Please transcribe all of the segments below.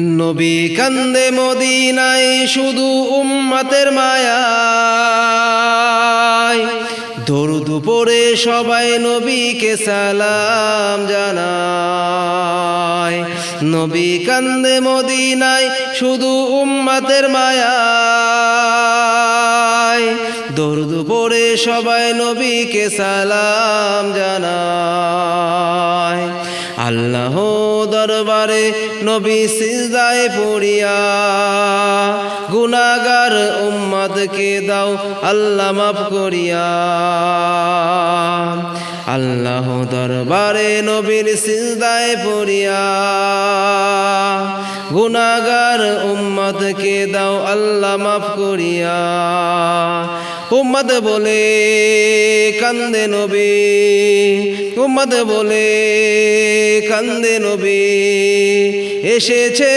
নবী কান্দে মদিনায় শুধু উম্মাতের মায়ায়। দরুদ পড়ে সবাই নবীকে সালাম জানায়। নবী কান্দে মদিনায় শুধু উম্মাতের মায়ায়। দরুদ পড়ে সবাই নবীকে সালাম জানায়। আল্লাহ দরবারে নবী সিজদায় পড়িয়া গুনাগার উম্মদকে দাও, আল্লাহ মাফ করিয়া। আল্লাহ দরবারে নবীর সিজদায় পড়িয়া গুনাগার উম্মদকে দাও, আল্লাহ মাফ করিয়া। উম্মদ বলে কান্দে নবী। উম্মদ বলে কান্দে নবী। এসেছে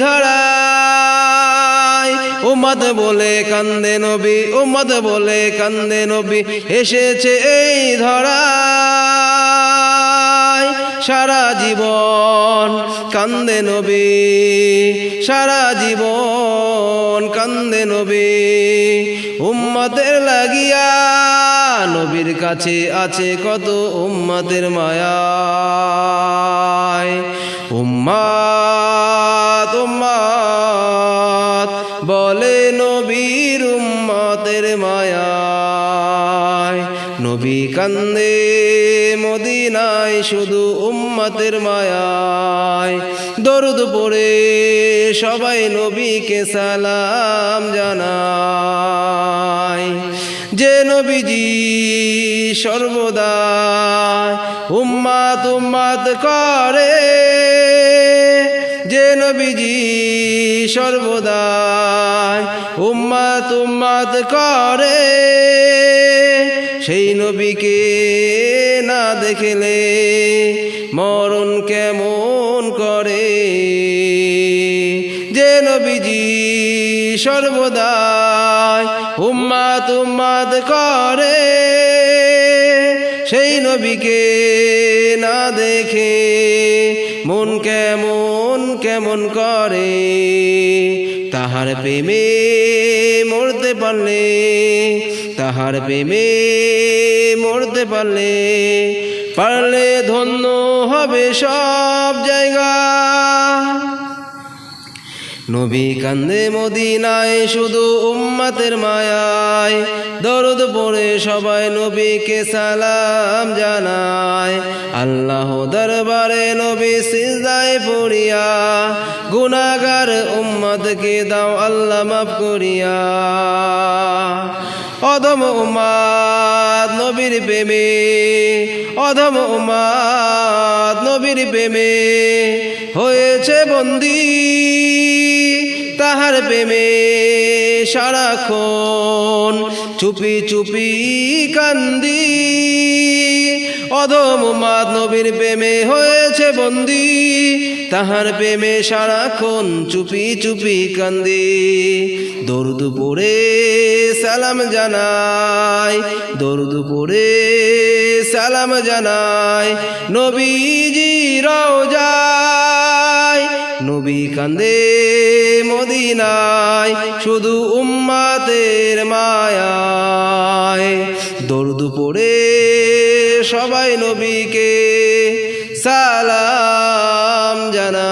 ধরায়। উম্মদ বলে কান্দে নবী উম্মদ বলে কান্দে নবী। এসেছে এই ধরায়। সারা জীবন কান্দে নবী। সারা জীবন কান্দে নবী? উম্মতের লাগিয়া নবীর কাছে আছে কত উম্মতের মায়া উম্মাত উম্মাত, বলে নবীর উম্মতের মায়ায়। নবী কান্দে মদিনায় শুধু উম্মতের মায়ায়। দরুদ পড়ে, সবাই নবীকে সালাম জানায়। যে নবীজি সর্বদা উম্মাত উম্মাত করে, যে নবীজি সর্বদা উম্মাত উম্মাত করে। সেই নবীকে না দেখলে মরণ কেমন করে? যে নবীজি সর্বদা উম্মাত উম্মাত করে। সেই নবীকে না দেখে মন কেমন কেমন করে? তাহার প্রেমে মরতে পারলে তাহার প্রেমে মরতে পারলে পারলে ধন্য হবে সব জায়গা। নবী কান্দে মদিনায় শুধু উম্মাতের মায়ায়, দরদ পড়ে সবাই নবীকে সালাম জানায়। আল্লাহ দরবারে নবী সিজদায় পড়িয়া গুনাগার উম্মতকে দাও, আল্লাহ মাফ করিয়া। অধম উমাদ নবীর প্রেমে, অধম উমাদ নবীর প্রেমে হয়েছে বন্দি তাহার প্রেমে সারাক্ষণ চুপি চুপি কান্দি। অধম মাদ নবীর প্রেমে হয়েছে বন্দি। তাহার প্রেমে সারাক্ষণ চুপি চুপি কান্দি। দরুদ পড়ে সালাম জানাই, দরুদ পড়ে সালাম জানাই, নবীজি রওজায়। নবী কান্দে মদিনায়, শুধু উম্মাতের মায়ায়। দরুদ পড়ে সবাই নবীকে সালাম জানা